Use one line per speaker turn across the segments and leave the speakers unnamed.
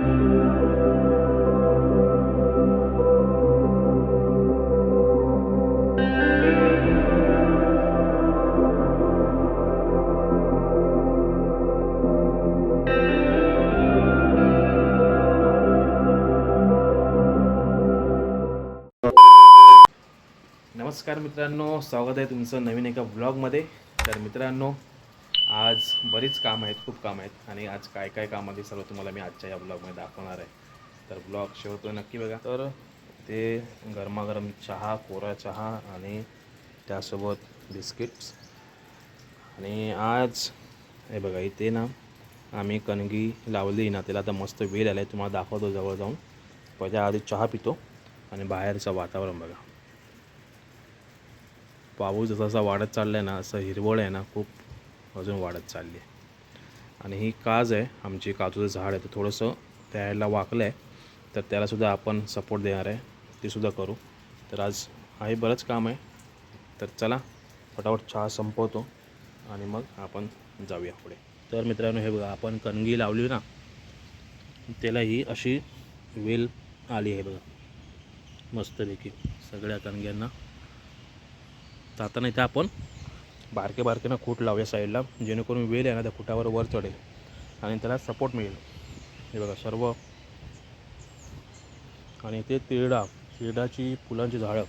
नमस्कार मित्रांनो स्वागत आहे तुमचं नवीन एका ब्लॉगमध्ये तर मित्रांनो आज बरीच कामं आहेत खूप कामं आहेत. आणि आज काय काय कामं ते सर्व तुम्हाला मी आजच्या या ब्लॉगमध्ये दाखवणार आहे. तर ब्लॉग शेवटपर्यंत नक्की बघा. तर ते गरमागरम चहा कोरा चहा आणि त्यासोबत बिस्किट्स. आणि आज हे बघा इथे ना आम्ही कणगी लावली ना त्याला आता मस्त वेळ आला आहे तुम्हाला दाखवतो जवळ जाऊन. पहिल्या आधी चहा पितो आणि बाहेरचं वातावरण बघा. पाऊस जसा जसा वाढत चालला आहे ना असं हिरवळ आहे ना खूप अजून वाढत चालली आहे. आणि ही काज आहे आमची काजूचं झाड आहे तर थोडंसं त्याला वाकलं आहे तर त्यालासुद्धा आपण सपोर्ट देणार आहे ते सुद्धा करू. तर आज आहे बरंच काम आहे तर चला फटाफट चहा संपवतो आणि मग आपण जाऊया पुढे. तर मित्रांनो हे बघा आपण कणगी लावली ना त्याला ही अशी वेल आली आहे बघा. मस्तपैकी सगळ्या कणग्यांना. तर आता नाही तर आपण बारके बारके ना खूट लावूया साईडला जेणेकरून वेल आहे ना त्या खुटावर वर चढेल. आणि त्याला सपोर्ट मिळेल. हे बघा सर्व. आणि ते तिरडा तिरडाची फुलांची झाडं.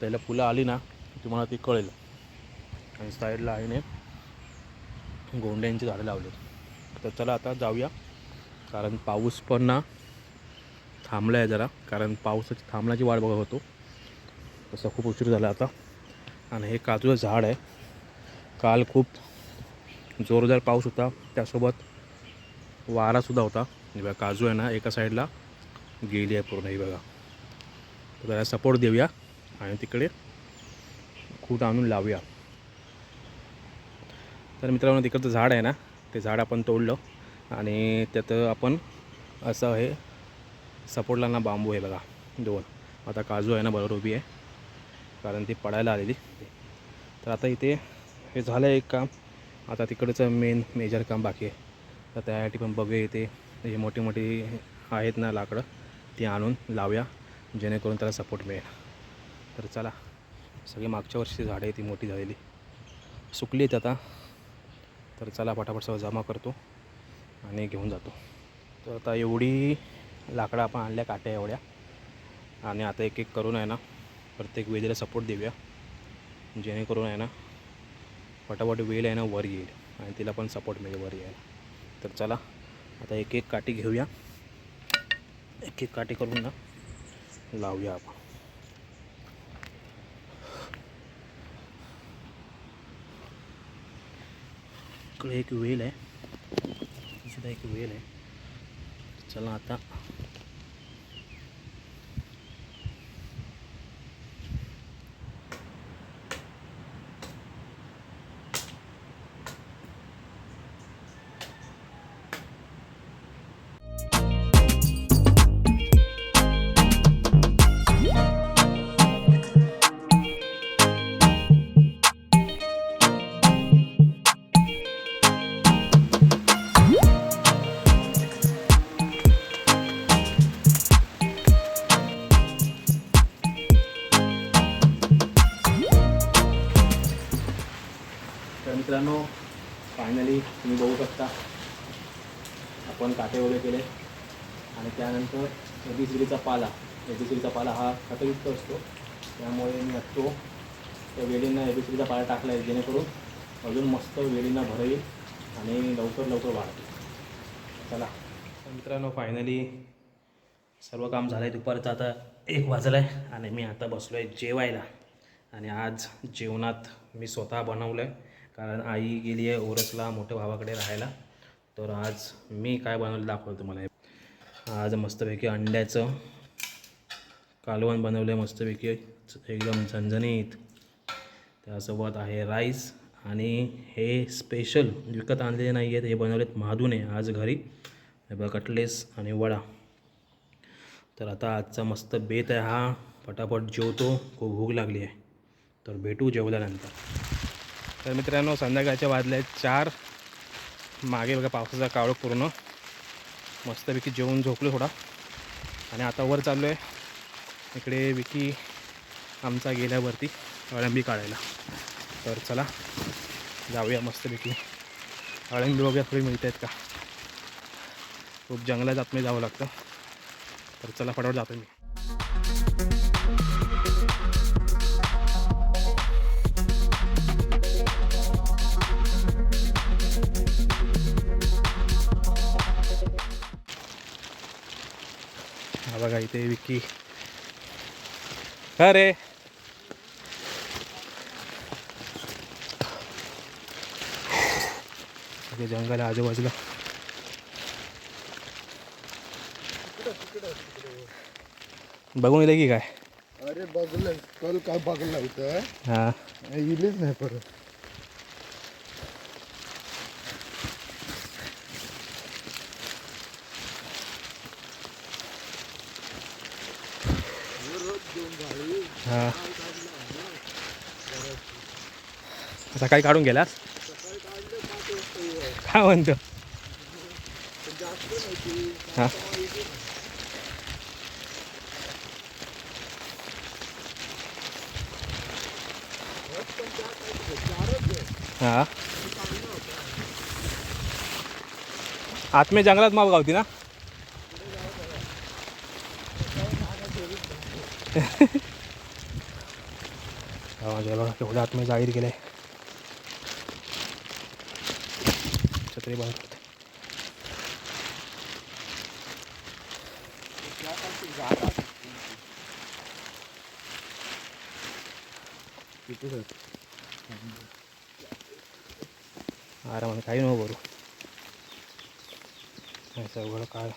त्याला फुलं आली ना तुम्हाला ती कळेल. आणि साईडला आईने गोंड्यांची झाडं लावली तर चला आता जाऊया. कारण पाऊस पण ना थांबला आहे जरा. कारण पावसाची थांबण्याची वाट बघत होतो. तसा खूप उशीर झाला आता. आणि हे काजूचं झाड आहे. काल खूप जोरदार पाऊस होता. त्यासोबत वारासुद्धा होता. हे बघा काजू आहे ना एका साईडला गेली आहे पूर्ण ही बघा. तर त्याला सपोर्ट देऊया आणि तिकडे खूट आणून लावूया. तर मित्रांनो तिकडचं झाड आहे ना ते झाड आपण तोडलं आणि त्यात आपण असं हे सपोर्टला ना बांबू आहे बघा दोन. आता काजू आहे ना बरोबर उभी आहे. कारण ती पडायला आलेली. तर आता इथे हे झालं एक काम. आता तिकडचं मेन मेजर काम बाकी आहे. तर त्यासाठी पण बघूया इथे. हे मोठी मोठी आहेत ना लाकडं. ती आणून लावूया. जेणेकरून त्याला सपोर्ट मिळेल. तर चला. सगळी मागच्या वर्षी झाडं आहे ती मोठी झालेली. सुकली आहेत आता. तर चला पटापट सगळं जमा करतो आणि घेऊन जातो. तर आता एवढी लाकडं आपण आणल्या काट्या एवढ्या. आणि आता एक एक करून आहे ना प्रत्येक वेदीला सपोर्ट देऊया. जेणेकरून आहे ना पटापट वेल आहे ना वर येईल. आणि तिला पण सपोर्ट मिळेल वर यायला. तर चला आता एक एक काठी घेऊया. एक एक काठी करून ना लावूया आपण. इकडे एक वेल आहे. सुद्धा एक वेल आहे. चला आता मित्रांनो फायनली तुम्ही बघू शकता. आपण काटे वगैरे केले. आणि त्यानंतर एबीसीडीचा पाला. एबीसीडीचा पाला हा खतयुक्त असतो. त्यामुळे मी आत्तो त्या वेलींना एबीसीडीचा पाला टाकला आहे जेणेकरून अजून मस्त वेलींना भर येईल आणि लवकर लवकर वाढते चला. मित्रांनो फायनली सर्व काम झालं आहे दुपारचं आता एक वाजलं आहे आणि मी आता बसलो आहे जेवायला. आणि आज जेवणात मी स्वतः बनवलं आहे कारण आई गेली आहे ओरसला मोठ्या भावाकडे राहायला. तर आज मी काय बनवलं दाखवलं तुम्हाला. आज मस्तपैकी अंड्याचं कालवण बनवलं आहे मस्तपैकी. एकदम झणझणीत. त्यासोबत आहे राईस आणि हे स्पेशल विकत आणलेले नाही आहेत हे बनवलेत महादूने आज घरी. कटलेस आणि वडा. तर आता आजचा मस्त बेत आहे हा. पटापट जेवतो खूप भूक लागली आहे. तर भेटू जेवल्यानंतर. तर मित्रांनो संध्याकाळच्या वाजल्या आहेत चार. मागे बघा पावसाचा कावळ पूर्ण. मस्तपैकी जेवून झोपलो थोडा. आणि आता वर चाललो आहे इकडे विकी आमचा गेल्यावरती अळंबी काढायला. तर चला जाऊया मस्तपैकी. अळंबी वगैरे थोडी मिळत आहेत का? खूप जंगलात नाही जावं लागतं. तर चला फटाफट जातो मी. हा बघा इथे विकी का रे इथे जंगल आहे आजूबाजूला बघून येईल की काय?
अरे बघलं कल काय बघला इथं
हाँ?
इलीच नाही परत
सकाळी काढून गेलास? काय म्हणतो? हां. हां. आतमे जंगलात माप गावती ना? हा म्हणजे बघा केवढ्या आतमध्ये जाळीत गेले छत्री बंद करते. आरामाने काही नको करू. नाही सगळं काय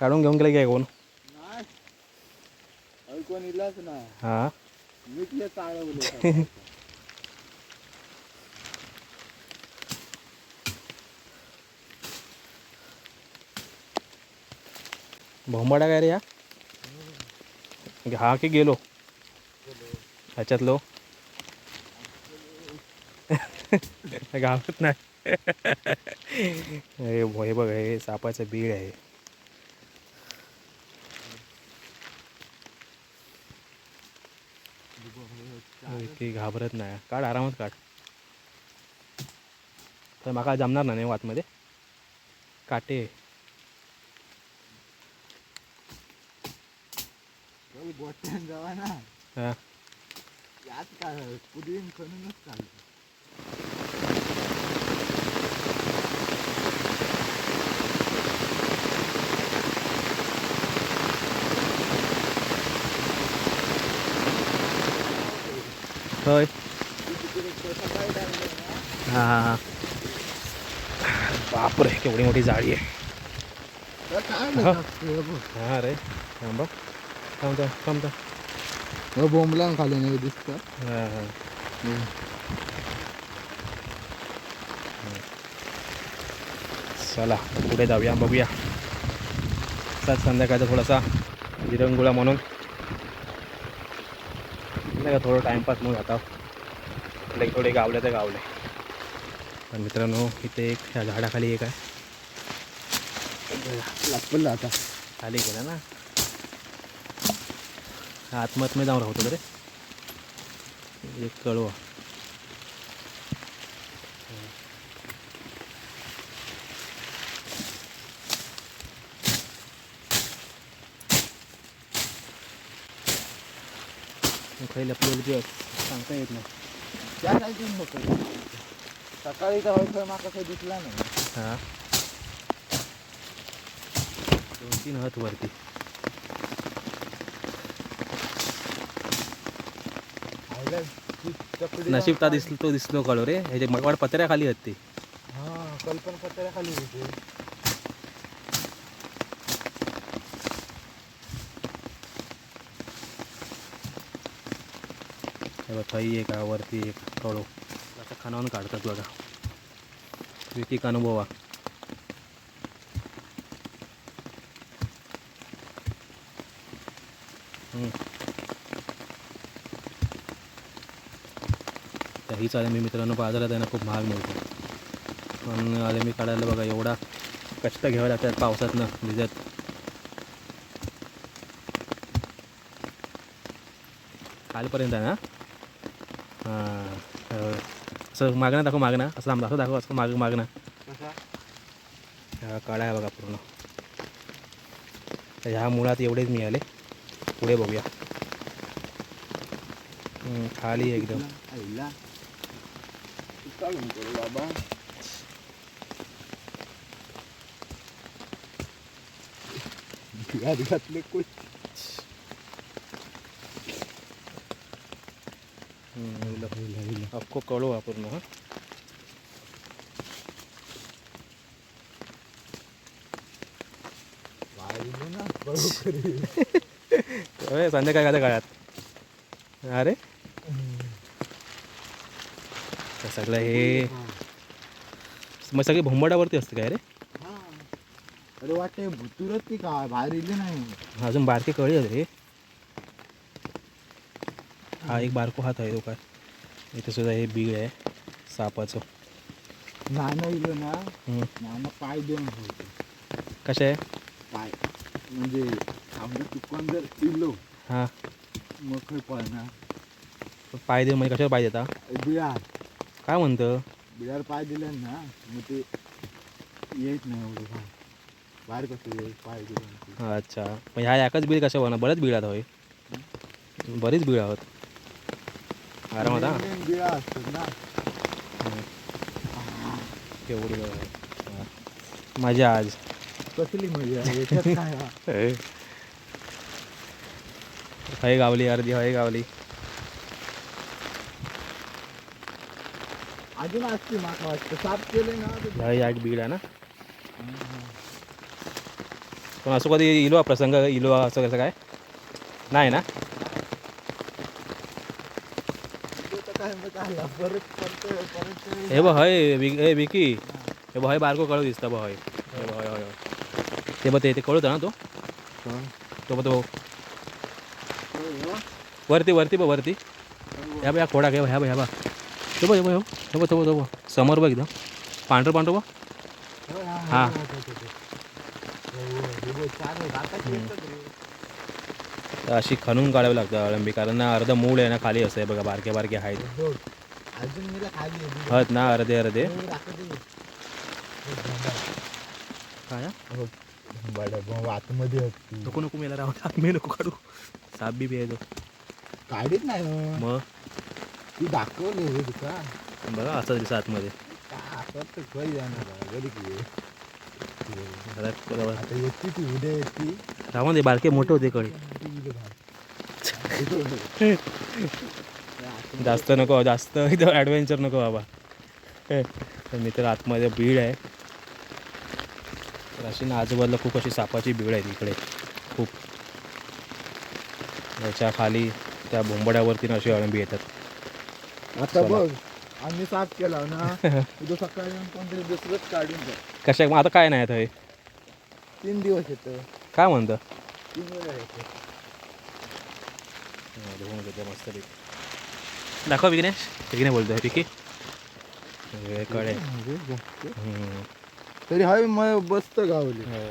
काढून घेऊन गेलं काय कोण?
ना
हां?
मीटले चाळवलं
भोंबाडा काय रे या? हा की गेलो. ह्याच्यातलो. गावात नाही. हे बघ हे सापाचं बीड आहे. की घाबरत नाही. काढ आरामात काढ. तर माका जमणार ना नाही वातमध्ये काटे.
जावा ना.
हा.
यात काय खणूनच चाललं
होय. हां हां हां. बापरे केवढी मोठी जाळी आहे. हा. हां रे थांबा थांब थांब थांब थांब.
बोंबला खाली नाही दिसत.
हां हां. चला पुढे जाऊया बघूया. असाच संध्याकाळचा थोडासा विरंगुळा म्हणून. नाही का थोडं टाईमपास म्हणून जाता. थोडे थोडे गावले तर गावले. पण मित्रांनो इथे एक ह्या झाडाखाली एक आहे.
लागपल्ला आता
खाली गेला ना. आत्महत्मे जाऊन राहतो रे? एक कळवा. काही लपलेलं दिवस सांगता येत नाही.
त्या सकाळी तर व्हायचं माका काही दिसला नाही.
हां. दोन तीन हत वरती.
आयला ती चकडी
नशीब ता दिसलो तो दिसलो कळो रे. ह्याचे मगवाड पत्र्या खाली आहेत ते
हा कल्पना पत्र्या खाली होते.
बघ थई एक वरती एक कळो आता खानावून काढतात बघा. विकिक अनुभवा हम्म. तर चालेल मी मित्रांनो बाजारात आहे ना खूप महाग मिळते. पण मी काढायला बघा एवढा कष्ट घ्यावं लागतात पावसातनं भिजत. कालपर्यंत आहे ना? हां. असं मागणं दाखव मागणं. असं आम दाखव दाखव असं माग मागणं. हा काळा आहे बघा पूर्ण. तर ह्या मुळात एवढेच मिळाले. पुढे बघूया. खाली एकदम.
बाबा घातले कोण
अख्खो कळू पूर्ण। हा
वाढलो ना कळू खरी
अरे? संध्याकाळच्या काळात अरे सगळं हे मग सगळे भोंबडावरती असते काय रे.
अरे वाटते भुतुरच ती का बाहेर इले नाही.
अजून बारके कळी रे. हा एक बारको हात आहे तो काय. इथे सुद्धा हे बीळ आहे सापाचं.
नाणं इलो ना
हम्म.
पाय देऊन ठेवतो
कशा आहे?
पाय. म्हणजे आमचं चुकून जर इलो
हां.
मग खंय पळणार
पाय दे म्हणजे कशावर पाय देता?
बिळार.
काय म्हणतं?
बिळार पाय दिले ना मग ते येत नाही एवढं बाहेर बाहेर कसं येईल पाय दिले
अच्छा. मग ह्या एकाच बीळ कशा ना बरेच बीळ आहेत होय बरीच बीळ आहोत. आरामात हा
बिळा असतात ना.
हा. मजा आज
कसली मजा याच्यात काय हा?
हय गावली अर्धी हय गावली
अजून असते माका वाटतं साफ केले ना तर-
हय एक बीड आहे ना पण असं कधी इलो प्रसंग इलो असं कसं काय नाही ना
ते तर काय मग आला परत परत परत
हे बघ हय विक हे विकी. हे बघ हय बारको कळू दिसतं बघ हय हे बघ हय हय हय. ते बघ ते ते कळतं ना तो? तो बघ तो वरती वरती बघ वरती. ह्या बघ ह्या खोडा घे ह्या बघ ह्या बघ. तो बघ हे बघ हे बघ. हे बघ तो बघ तो बघ. समोर बघ एकदम पांढरं पांढरं बघ. हां. तर अशी खणून काढावी लागतं अळंबी कारण ना अर्ध मूळ आहे ना खाली असं आहे बघा बारके बारके आहेत. आहेत ना अर्धे अर्धे. काय हा?
आतमध्ये असते.
नको नको मेला राव मी नको काढू. साप बी बी
काढीत नाही हो.
मग?
ती दाखवली रे तुका
बघा असं दिसतं आतमध्ये.
येते ती उद्या येते.
राहून दे बारके मोठे होते कळी. जास्त नको जास्त इथं ॲडव्हेंचर नको बाबा. तर मित्र आतमध्ये बीड आहे. तर अशी ना आजूबाजूला खूप अशी सापाची बीड आहे इकडे खूप. याच्या खाली त्या भोंबड्यावरती ना अशी अळंबी येतात.
आता बघ आम्ही साफ केला ना उद्या सकाळी कोणतरी दुसरंच काढून द्या
कशा मग आता काय नाही आता हे?
तीन दिवस येतं.
काय म्हणतं?
तीन वेळा येतं.
मस्त दाखव विघ्नेश विघ्ने बोलतोय पिकी कडे. हम्म.
तरी हवी मग बसत गावली.
हो.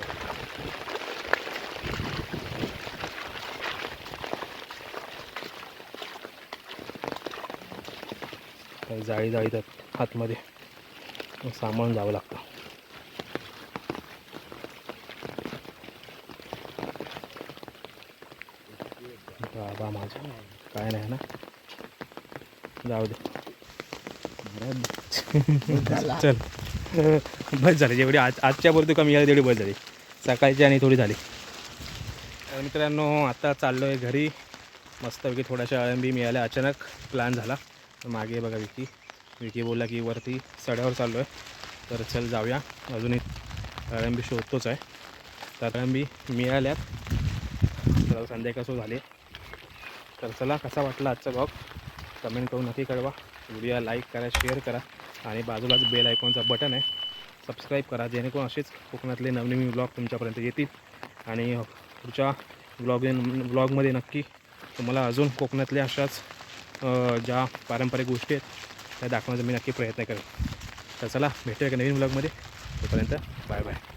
काही जाळी जाळीतात आतमध्ये सांभाळून जावं लागतं. बाबा माझं. काय नाही ना? जाऊ दे. चल. बस झाली. जेवढी आज आजच्या पुरती कमी झाली तेवढी बस झाली. सकाळची आणि थोडी झाली. तर मित्रांनो आता चाललो आहे घरी. मस्तपैकी थोड्याशा अळंबी मिळाल्या. अचानक प्लॅन झाला. तर मागे बघा विकी. विकी बोलला की वरती सड्यावर चाललो आहे तर चल जाऊया. अजून एक अळंबी शोधतोच आहे. तर अळंबी मिळाल्यात. तर संध्याकाळ झाले. तर चला कसा वाटला आजचा ब्लॉग कमेंट करून नक्की कळवा. व्हिडिओ लाईक करा शेअर करा आणि बाजूलाच बेल आयकॉनचा बटन आहे. सबस्क्राईब करा जेणेकरून असेच कोकणातले नवनवीन ब्लॉग तुमच्यापर्यंत येतील. आणि पुढच्या ब्लॉग ब्लॉगमध्ये नक्की तुम्हाला अजून कोकणातल्या अशाच ज्या पारंपरिक गोष्टी आहेत त्या दाखवण्याचा मी नक्की प्रयत्न करेन. तर चला भेटूया एका नवीन ब्लॉगमध्ये तोपर्यंत बाय बाय